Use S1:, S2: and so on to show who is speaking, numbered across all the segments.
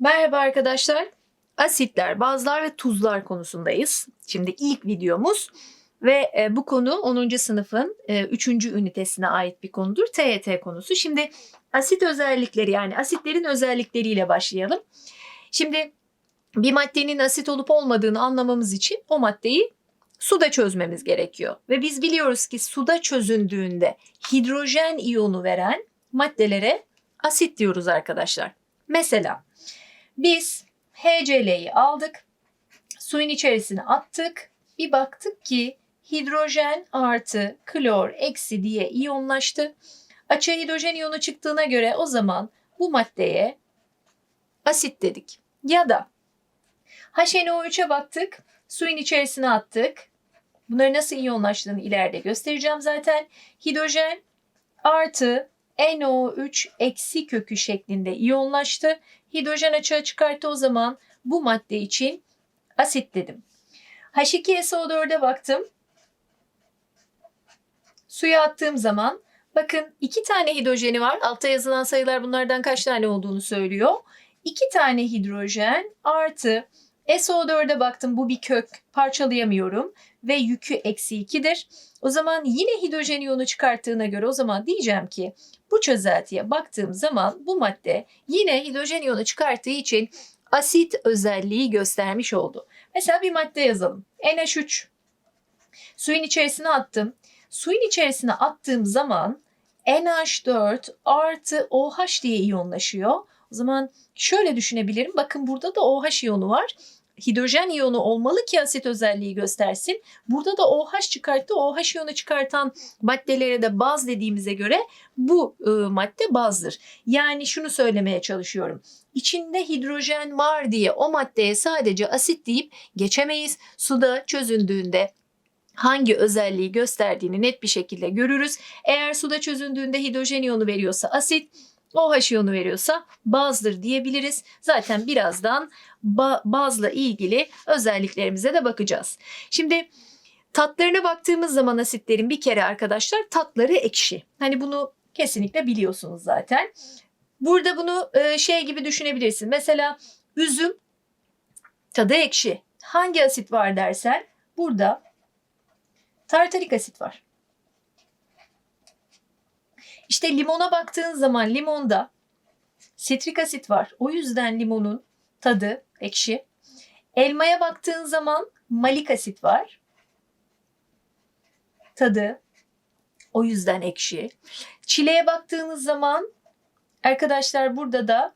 S1: Merhaba arkadaşlar. Asitler, bazlar ve tuzlar konusundayız. Şimdi ilk videomuz ve e, bu konu 10. sınıfın 3. ünitesine ait bir konudur. TYT konusu. Şimdi asit özellikleri yani asitlerin özellikleriyle başlayalım. Şimdi bir maddenin asit olup olmadığını anlamamız için o maddeyi suda çözmemiz gerekiyor. Ve biz biliyoruz ki suda çözündüğünde hidrojen iyonu veren maddelere asit diyoruz arkadaşlar. Mesela biz HCl'yi aldık, suyun içerisine attık. Bir baktık ki hidrojen artı klor eksi diye iyonlaştı. Açığa hidrojen iyonu çıktığına göre o zaman bu maddeye asit dedik. Ya da HNO3'e baktık, suyun içerisine attık. Bunları nasıl iyonlaştığını ileride göstereceğim zaten. Hidrojen artı NO3 eksi kökü şeklinde iyonlaştı. Hidrojen açığa çıkarttı o zaman bu madde için asit dedim. H2SO4'e baktım. Suya attığım zaman bakın iki tane hidrojeni var. Altta yazılan sayılar bunlardan kaç tane olduğunu söylüyor. İki tane hidrojen artı SO4'e baktım bu bir kök parçalayamıyorum ve yükü eksi 2'dir. O zaman yine hidrojen iyonu çıkarttığına göre o zaman diyeceğim ki bu çözeltiye baktığım zaman bu madde yine hidrojen iyonu çıkarttığı için asit özelliği göstermiş oldu. Mesela bir madde yazalım. NH3. Suyun içerisine attım. Suyun içerisine attığım zaman NH4 artı OH diye iyonlaşıyor. O zaman şöyle düşünebilirim. Bakın burada da OH iyonu var hidrojen iyonu olmalı ki asit özelliği göstersin. Burada da OH çıkarttı. OH iyonu çıkartan maddelere de baz dediğimize göre bu e, madde bazdır. Yani şunu söylemeye çalışıyorum. İçinde hidrojen var diye o maddeye sadece asit deyip geçemeyiz. Suda çözündüğünde hangi özelliği gösterdiğini net bir şekilde görürüz. Eğer suda çözündüğünde hidrojen iyonu veriyorsa asit, OH iyonu veriyorsa bazdır diyebiliriz. Zaten birazdan ba- bazla ilgili özelliklerimize de bakacağız. Şimdi tatlarına baktığımız zaman asitlerin bir kere arkadaşlar tatları ekşi. Hani bunu kesinlikle biliyorsunuz zaten. Burada bunu e, şey gibi düşünebilirsin. Mesela üzüm tadı ekşi. Hangi asit var dersen burada tartarik asit var. İşte limona baktığın zaman limonda sitrik asit var. O yüzden limonun tadı ekşi. Elmaya baktığın zaman malik asit var. Tadı o yüzden ekşi. Çileğe baktığınız zaman arkadaşlar burada da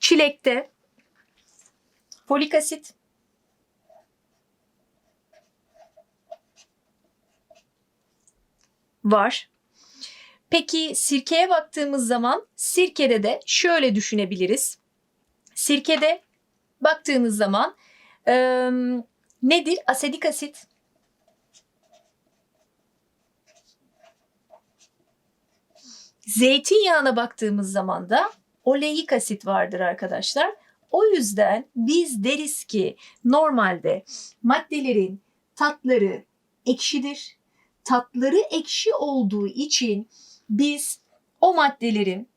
S1: çilekte folik asit var. Peki sirkeye baktığımız zaman sirkede de şöyle düşünebiliriz. Sirkede baktığınız zaman e, nedir? Asedik asit. Zeytinyağına baktığımız zaman da oleik asit vardır arkadaşlar. O yüzden biz deriz ki normalde maddelerin tatları ekşidir. Tatları ekşi olduğu için biz o maddelerin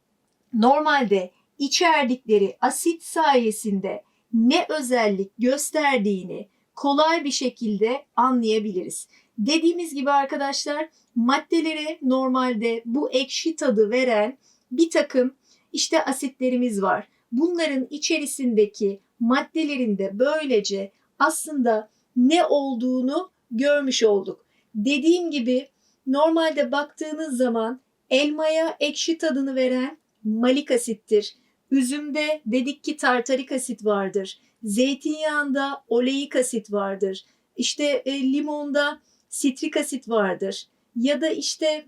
S1: normalde içerdikleri asit sayesinde ne özellik gösterdiğini kolay bir şekilde anlayabiliriz. Dediğimiz gibi arkadaşlar maddelere normalde bu ekşi tadı veren bir takım işte asitlerimiz var. Bunların içerisindeki maddelerin de böylece aslında ne olduğunu görmüş olduk. Dediğim gibi normalde baktığınız zaman elmaya ekşi tadını veren malik asittir. Üzümde dedik ki tartarik asit vardır. Zeytinyağında oleik asit vardır. İşte e, limonda sitrik asit vardır. Ya da işte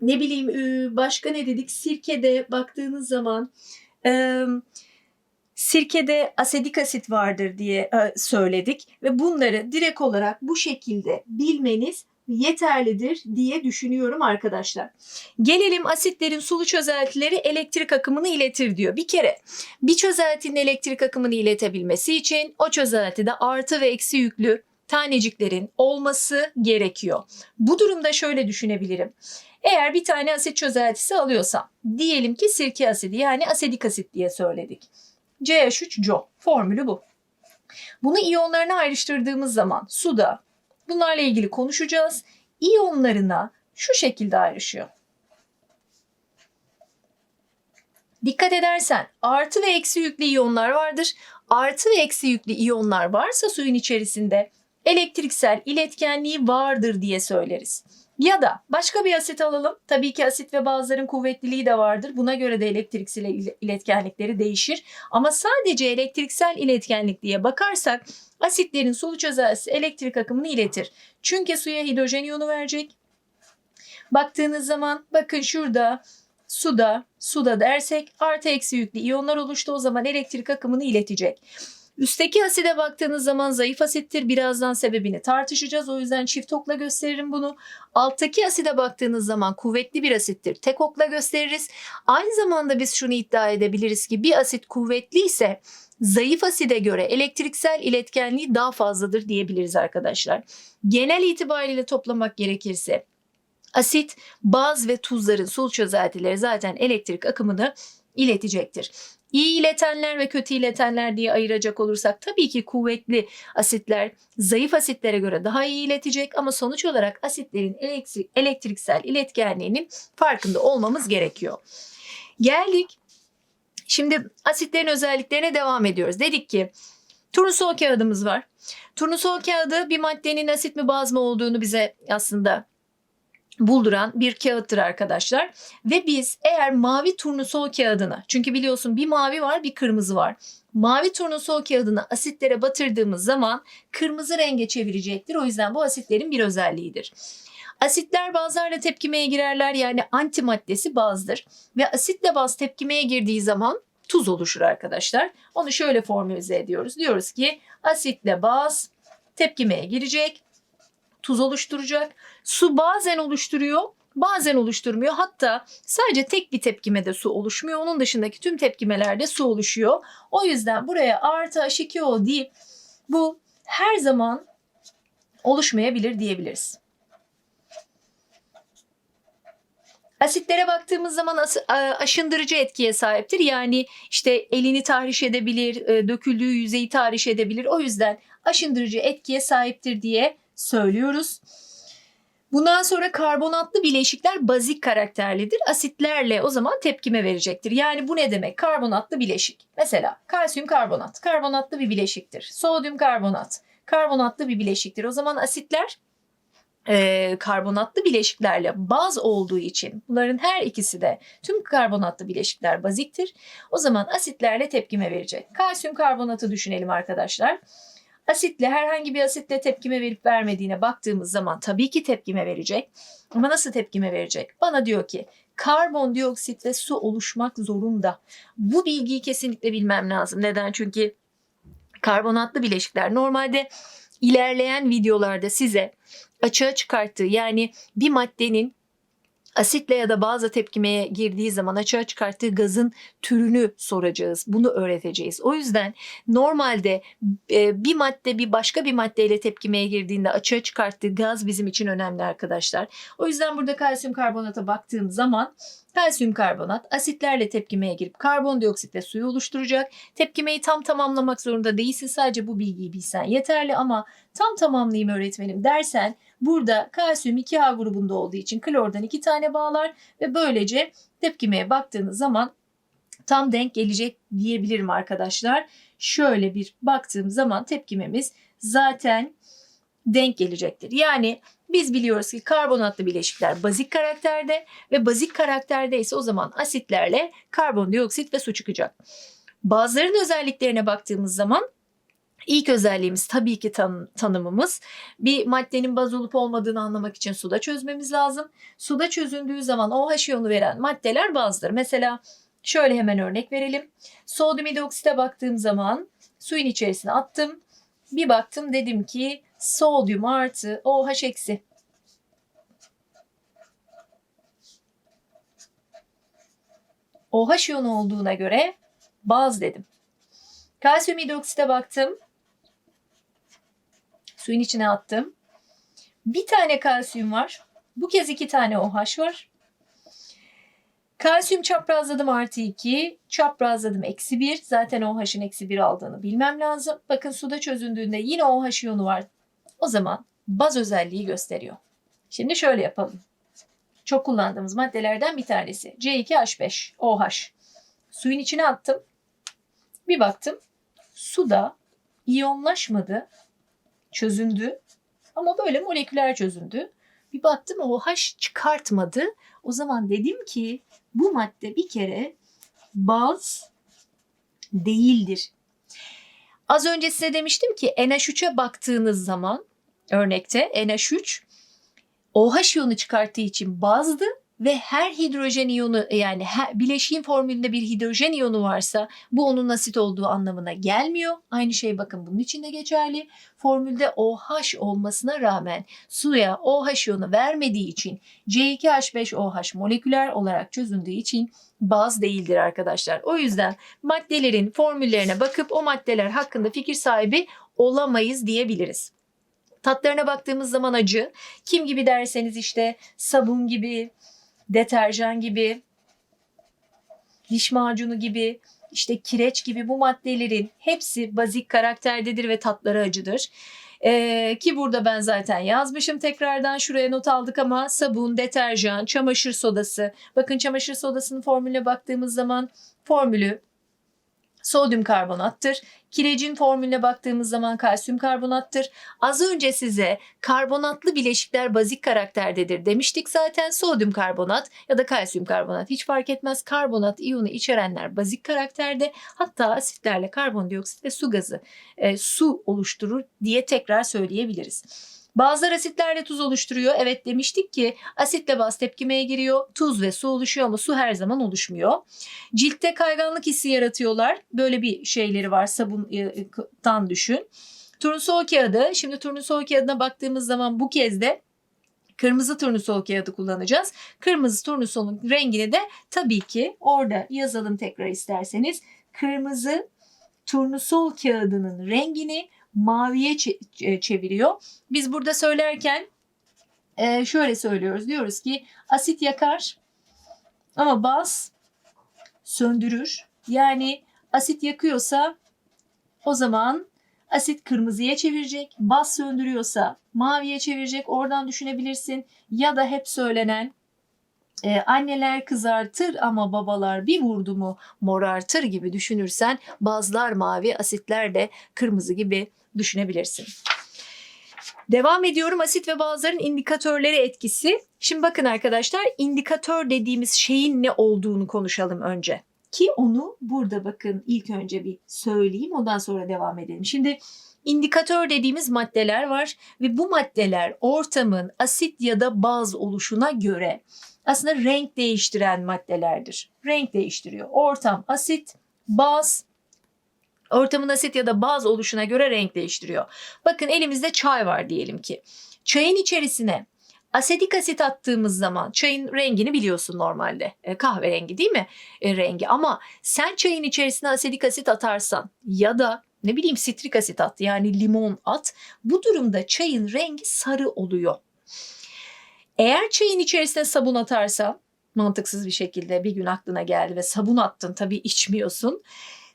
S1: ne bileyim e, başka ne dedik sirkede baktığınız zaman e, sirkede asedik asit vardır diye e, söyledik ve bunları direkt olarak bu şekilde bilmeniz yeterlidir diye düşünüyorum arkadaşlar. Gelelim asitlerin sulu çözeltileri elektrik akımını iletir diyor. Bir kere bir çözeltinin elektrik akımını iletebilmesi için o çözeltide artı ve eksi yüklü taneciklerin olması gerekiyor. Bu durumda şöyle düşünebilirim. Eğer bir tane asit çözeltisi alıyorsam, diyelim ki sirke asidi yani asedik asit diye söyledik. CH3CO formülü bu. Bunu iyonlarına ayrıştırdığımız zaman suda bunlarla ilgili konuşacağız. İyonlarına şu şekilde ayrışıyor. Dikkat edersen artı ve eksi yüklü iyonlar vardır. Artı ve eksi yüklü iyonlar varsa suyun içerisinde elektriksel iletkenliği vardır diye söyleriz. Ya da başka bir asit alalım. Tabii ki asit ve bazıların kuvvetliliği de vardır. Buna göre de elektriksel il- iletkenlikleri değişir. Ama sadece elektriksel iletkenlik diye bakarsak asitlerin sulu çözeltisi elektrik akımını iletir. Çünkü suya hidrojen iyonu verecek. Baktığınız zaman bakın şurada suda, suda dersek artı eksi yüklü iyonlar oluştu. O zaman elektrik akımını iletecek. Üstteki aside baktığınız zaman zayıf asittir. Birazdan sebebini tartışacağız. O yüzden çift okla gösteririm bunu. Alttaki aside baktığınız zaman kuvvetli bir asittir. Tek okla gösteririz. Aynı zamanda biz şunu iddia edebiliriz ki bir asit kuvvetli ise zayıf aside göre elektriksel iletkenliği daha fazladır diyebiliriz arkadaşlar. Genel itibariyle toplamak gerekirse asit, baz ve tuzların sul çözeltileri zaten elektrik akımını iletecektir. İyi iletenler ve kötü iletenler diye ayıracak olursak tabii ki kuvvetli asitler zayıf asitlere göre daha iyi iletecek ama sonuç olarak asitlerin elektrik, elektriksel iletkenliğinin farkında olmamız gerekiyor. Geldik. Şimdi asitlerin özelliklerine devam ediyoruz. Dedik ki turnusol kağıdımız var. Turnusol kağıdı bir maddenin asit mi baz mı olduğunu bize aslında bulduran bir kağıttır arkadaşlar. Ve biz eğer mavi turnusol kağıdını çünkü biliyorsun bir mavi var bir kırmızı var. Mavi turnusol kağıdını asitlere batırdığımız zaman kırmızı renge çevirecektir. O yüzden bu asitlerin bir özelliğidir. Asitler bazlarla tepkimeye girerler yani antimaddesi bazdır. Ve asitle baz tepkimeye girdiği zaman tuz oluşur arkadaşlar. Onu şöyle formülize ediyoruz. Diyoruz ki asitle baz tepkimeye girecek, tuz oluşturacak. Su bazen oluşturuyor, bazen oluşturmuyor. Hatta sadece tek bir tepkimede su oluşmuyor. Onun dışındaki tüm tepkimelerde su oluşuyor. O yüzden buraya artı H2O deyip bu her zaman oluşmayabilir diyebiliriz. Asitlere baktığımız zaman as- aşındırıcı etkiye sahiptir. Yani işte elini tahriş edebilir, e, döküldüğü yüzeyi tahriş edebilir. O yüzden aşındırıcı etkiye sahiptir diye söylüyoruz. Bundan sonra karbonatlı bileşikler bazik karakterlidir. Asitlerle o zaman tepkime verecektir. Yani bu ne demek? Karbonatlı bileşik. Mesela kalsiyum karbonat. Karbonatlı bir bileşiktir. Sodyum karbonat. Karbonatlı bir bileşiktir. O zaman asitler e, karbonatlı bileşiklerle baz olduğu için bunların her ikisi de tüm karbonatlı bileşikler baziktir. O zaman asitlerle tepkime verecek. Kalsiyum karbonatı düşünelim arkadaşlar. Asitle herhangi bir asitle tepkime verip vermediğine baktığımız zaman tabii ki tepkime verecek. Ama nasıl tepkime verecek? Bana diyor ki karbondioksit ve su oluşmak zorunda. Bu bilgiyi kesinlikle bilmem lazım. Neden? Çünkü karbonatlı bileşikler normalde ilerleyen videolarda size açığa çıkarttığı yani bir maddenin asitle ya da bazı tepkimeye girdiği zaman açığa çıkarttığı gazın türünü soracağız. Bunu öğreteceğiz. O yüzden normalde e, bir madde bir başka bir maddeyle tepkimeye girdiğinde açığa çıkarttığı gaz bizim için önemli arkadaşlar. O yüzden burada kalsiyum karbonata baktığım zaman kalsiyum karbonat asitlerle tepkimeye girip karbondioksit ve suyu oluşturacak. Tepkimeyi tam tamamlamak zorunda değilsin. Sadece bu bilgiyi bilsen yeterli ama tam tamamlayayım öğretmenim dersen burada kalsiyum 2A grubunda olduğu için klordan iki tane bağlar ve böylece tepkimeye baktığınız zaman tam denk gelecek diyebilirim arkadaşlar. Şöyle bir baktığım zaman tepkimemiz zaten denk gelecektir. Yani biz biliyoruz ki karbonatlı bileşikler bazik karakterde ve bazik karakterde ise o zaman asitlerle karbondioksit ve su çıkacak. Bazılarının özelliklerine baktığımız zaman ilk özelliğimiz tabii ki tan- tanımımız. Bir maddenin baz olup olmadığını anlamak için suda çözmemiz lazım. Suda çözüldüğü zaman OH iyonu veren maddeler bazdır. Mesela şöyle hemen örnek verelim. Sodyum hidroksite baktığım zaman suyun içerisine attım. Bir baktım dedim ki sodyum artı OH eksi. OH iyonu olduğuna göre baz dedim. Kalsiyum hidroksite baktım. Suyun içine attım. Bir tane kalsiyum var. Bu kez iki tane OH var. Kalsiyum çaprazladım artı 2, çaprazladım eksi 1. Zaten OH'ın eksi 1 aldığını bilmem lazım. Bakın suda çözündüğünde yine OH iyonu var. O zaman baz özelliği gösteriyor. Şimdi şöyle yapalım. Çok kullandığımız maddelerden bir tanesi. C2H5, OH. Suyun içine attım. Bir baktım. Suda iyonlaşmadı. Çözündü. Ama böyle moleküler çözündü. Bir baktım OH çıkartmadı. O zaman dedim ki bu madde bir kere baz değildir. Az önce size demiştim ki NH3'e baktığınız zaman örnekte NH3 OH iyonu çıkarttığı için bazdı ve her hidrojen iyonu yani her, bileşiğin formülünde bir hidrojen iyonu varsa bu onun asit olduğu anlamına gelmiyor. Aynı şey bakın bunun için de geçerli. Formülde OH olmasına rağmen suya OH iyonu vermediği için C2H5OH moleküler olarak çözündüğü için baz değildir arkadaşlar. O yüzden maddelerin formüllerine bakıp o maddeler hakkında fikir sahibi olamayız diyebiliriz. Tatlarına baktığımız zaman acı. Kim gibi derseniz işte sabun gibi, deterjan gibi, diş macunu gibi, işte kireç gibi bu maddelerin hepsi bazik karakterdedir ve tatları acıdır. Ee, ki burada ben zaten yazmışım tekrardan şuraya not aldık ama sabun, deterjan, çamaşır sodası. Bakın çamaşır sodasının formülüne baktığımız zaman formülü sodyum karbonattır. Kirecin formülüne baktığımız zaman kalsiyum karbonattır. Az önce size karbonatlı bileşikler bazik karakterdedir demiştik zaten. Sodyum karbonat ya da kalsiyum karbonat hiç fark etmez. Karbonat iyonu içerenler bazik karakterde. Hatta asitlerle karbondioksit ve su gazı e, su oluşturur diye tekrar söyleyebiliriz. Bazıları asitlerle tuz oluşturuyor. Evet demiştik ki asitle baz tepkimeye giriyor. Tuz ve su oluşuyor ama su her zaman oluşmuyor. Ciltte kayganlık hissi yaratıyorlar. Böyle bir şeyleri var sabundan düşün. Turnusol kağıdı. Şimdi turnusol kağıdına baktığımız zaman bu kez de kırmızı turnusol kağıdı kullanacağız. Kırmızı turnusolun rengini de tabii ki orada yazalım tekrar isterseniz. Kırmızı turnusol kağıdının rengini maviye çeviriyor. Biz burada söylerken e, şöyle söylüyoruz. Diyoruz ki asit yakar ama baz söndürür. Yani asit yakıyorsa o zaman asit kırmızıya çevirecek. Baz söndürüyorsa maviye çevirecek. Oradan düşünebilirsin. Ya da hep söylenen e, anneler kızartır ama babalar bir vurdu mu morartır gibi düşünürsen bazlar mavi asitler de kırmızı gibi düşünebilirsin. Devam ediyorum asit ve bazıların indikatörleri etkisi. Şimdi bakın arkadaşlar indikatör dediğimiz şeyin ne olduğunu konuşalım önce. Ki onu burada bakın ilk önce bir söyleyeyim ondan sonra devam edelim. Şimdi indikatör dediğimiz maddeler var ve bu maddeler ortamın asit ya da baz oluşuna göre aslında renk değiştiren maddelerdir. Renk değiştiriyor. Ortam asit, baz, ortamın asit ya da baz oluşuna göre renk değiştiriyor. Bakın elimizde çay var diyelim ki. Çayın içerisine asetik asit attığımız zaman çayın rengini biliyorsun normalde. E, kahverengi değil mi e, rengi? Ama sen çayın içerisine asetik asit atarsan ya da ne bileyim sitrik asit at yani limon at. Bu durumda çayın rengi sarı oluyor. Eğer çayın içerisine sabun atarsan mantıksız bir şekilde bir gün aklına geldi ve sabun attın tabii içmiyorsun.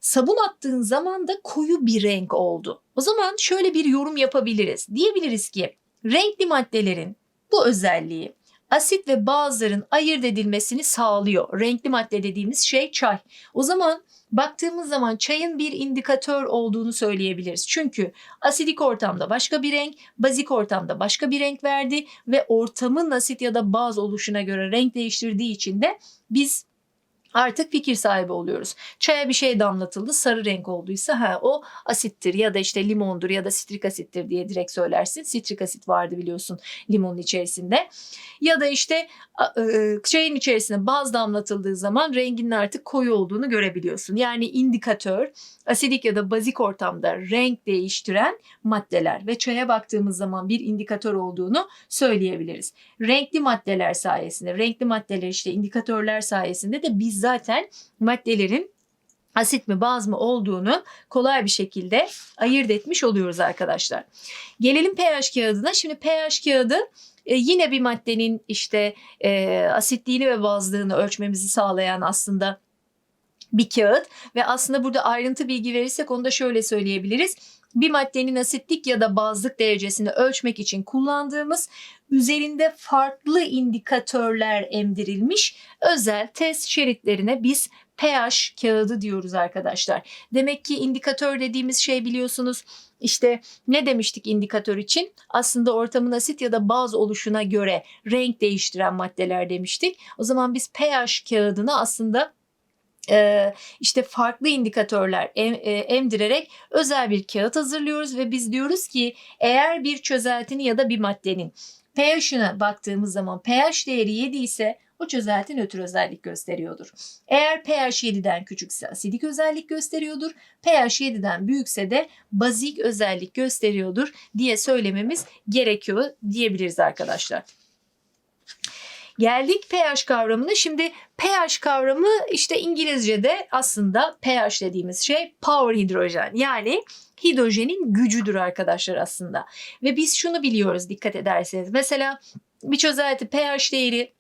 S1: Sabun attığın zaman da koyu bir renk oldu. O zaman şöyle bir yorum yapabiliriz. Diyebiliriz ki renkli maddelerin bu özelliği asit ve bazların ayırt edilmesini sağlıyor. Renkli madde dediğimiz şey çay. O zaman baktığımız zaman çayın bir indikatör olduğunu söyleyebiliriz. Çünkü asidik ortamda başka bir renk, bazik ortamda başka bir renk verdi ve ortamın asit ya da baz oluşuna göre renk değiştirdiği için de biz artık fikir sahibi oluyoruz. Çaya bir şey damlatıldı sarı renk olduysa ha o asittir ya da işte limondur ya da sitrik asittir diye direkt söylersin. Sitrik asit vardı biliyorsun limonun içerisinde. Ya da işte e, çayın içerisine baz damlatıldığı zaman renginin artık koyu olduğunu görebiliyorsun. Yani indikatör asidik ya da bazik ortamda renk değiştiren maddeler ve çaya baktığımız zaman bir indikatör olduğunu söyleyebiliriz. Renkli maddeler sayesinde, renkli maddeler işte indikatörler sayesinde de biz zaten maddelerin asit mi baz mı olduğunu kolay bir şekilde ayırt etmiş oluyoruz arkadaşlar. Gelelim pH kağıdına. Şimdi pH kağıdı E, yine bir maddenin işte e, asitliğini ve bazlığını ölçmemizi sağlayan aslında bir kağıt ve aslında burada ayrıntı bilgi verirsek onu da şöyle söyleyebiliriz. Bir maddenin asitlik ya da bazlık derecesini ölçmek için kullandığımız üzerinde farklı indikatörler emdirilmiş özel test şeritlerine biz pH kağıdı diyoruz arkadaşlar. Demek ki indikatör dediğimiz şey biliyorsunuz işte ne demiştik indikatör için? Aslında ortamın asit ya da baz oluşuna göre renk değiştiren maddeler demiştik. O zaman biz pH kağıdına aslında işte farklı indikatörler e, emdirerek özel bir kağıt hazırlıyoruz ve biz diyoruz ki eğer bir çözeltinin ya da bir maddenin pH'ine baktığımız zaman pH değeri 7 ise o çözelti nötr özellik gösteriyordur. Eğer pH 7'den küçükse asidik özellik gösteriyordur. pH 7'den büyükse de bazik özellik gösteriyordur diye söylememiz gerekiyor diyebiliriz arkadaşlar. Geldik pH kavramına. Şimdi pH kavramı işte İngilizce'de aslında pH dediğimiz şey power hidrojen yani hidrojenin gücüdür arkadaşlar aslında. Ve biz şunu biliyoruz dikkat ederseniz. Mesela bir çözelti pH değeri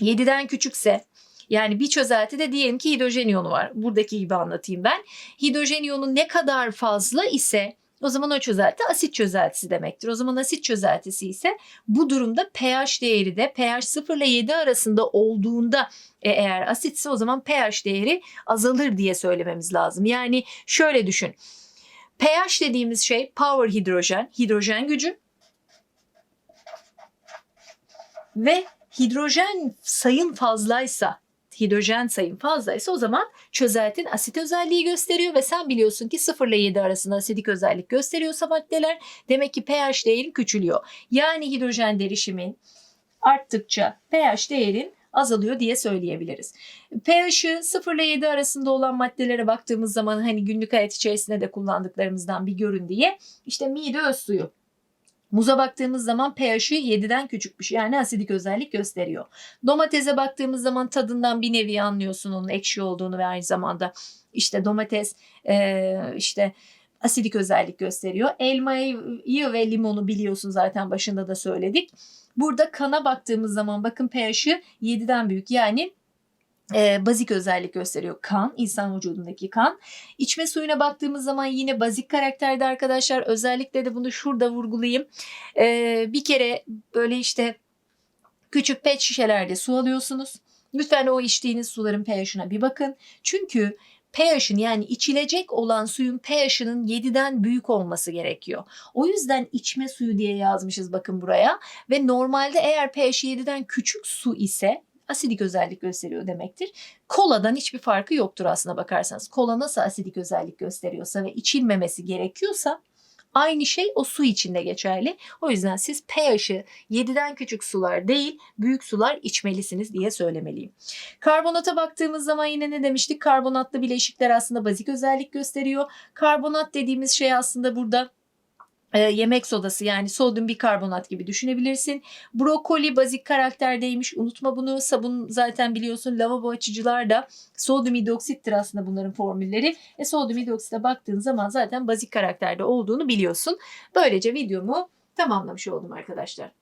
S1: 7'den küçükse yani bir çözeltide diyelim ki hidrojen iyonu var. Buradaki gibi anlatayım ben. Hidrojen iyonu ne kadar fazla ise o zaman o çözelti asit çözeltisi demektir. O zaman asit çözeltisi ise bu durumda pH değeri de pH 0 ile 7 arasında olduğunda e, eğer asitse o zaman pH değeri azalır diye söylememiz lazım. Yani şöyle düşün. pH dediğimiz şey power hidrojen, hidrojen gücü ve hidrojen sayın fazlaysa, hidrojen sayın fazlaysa o zaman çözeltin asit özelliği gösteriyor ve sen biliyorsun ki 0 ile 7 arasında asidik özellik gösteriyorsa maddeler demek ki pH değerin küçülüyor. Yani hidrojen derişimin arttıkça pH değerin azalıyor diye söyleyebiliriz. pH'ı 0 ile 7 arasında olan maddelere baktığımız zaman hani günlük hayat içerisinde de kullandıklarımızdan bir görün diye işte mide öz suyu Muza baktığımız zaman pH'i 7'den küçükmüş yani asidik özellik gösteriyor. Domatese baktığımız zaman tadından bir nevi anlıyorsun onun ekşi olduğunu ve aynı zamanda işte domates e, işte asidik özellik gösteriyor. Elmayı ve limonu biliyorsun zaten başında da söyledik. Burada kana baktığımız zaman bakın pH'i 7'den büyük yani e, bazik özellik gösteriyor kan, insan vücudundaki kan. İçme suyuna baktığımız zaman yine bazik karakterde arkadaşlar. Özellikle de bunu şurada vurgulayayım. E, bir kere böyle işte küçük pet şişelerde su alıyorsunuz. Lütfen o içtiğiniz suların pH'ine bir bakın. Çünkü pH'in yani içilecek olan suyun pH'inin 7'den büyük olması gerekiyor. O yüzden içme suyu diye yazmışız bakın buraya. Ve normalde eğer pH 7'den küçük su ise asidik özellik gösteriyor demektir. Koladan hiçbir farkı yoktur aslına bakarsanız. Kola nasıl asidik özellik gösteriyorsa ve içilmemesi gerekiyorsa aynı şey o su içinde geçerli. O yüzden siz pH'i 7'den küçük sular değil büyük sular içmelisiniz diye söylemeliyim. Karbonata baktığımız zaman yine ne demiştik? Karbonatlı bileşikler aslında bazik özellik gösteriyor. Karbonat dediğimiz şey aslında burada e, yemek sodası yani sodyum bikarbonat gibi düşünebilirsin. Brokoli bazik karakterdeymiş unutma bunu. Sabun zaten biliyorsun lavabo açıcılar da sodyum hidroksittir aslında bunların formülleri. E, sodyum hidroksite baktığın zaman zaten bazik karakterde olduğunu biliyorsun. Böylece videomu tamamlamış oldum arkadaşlar.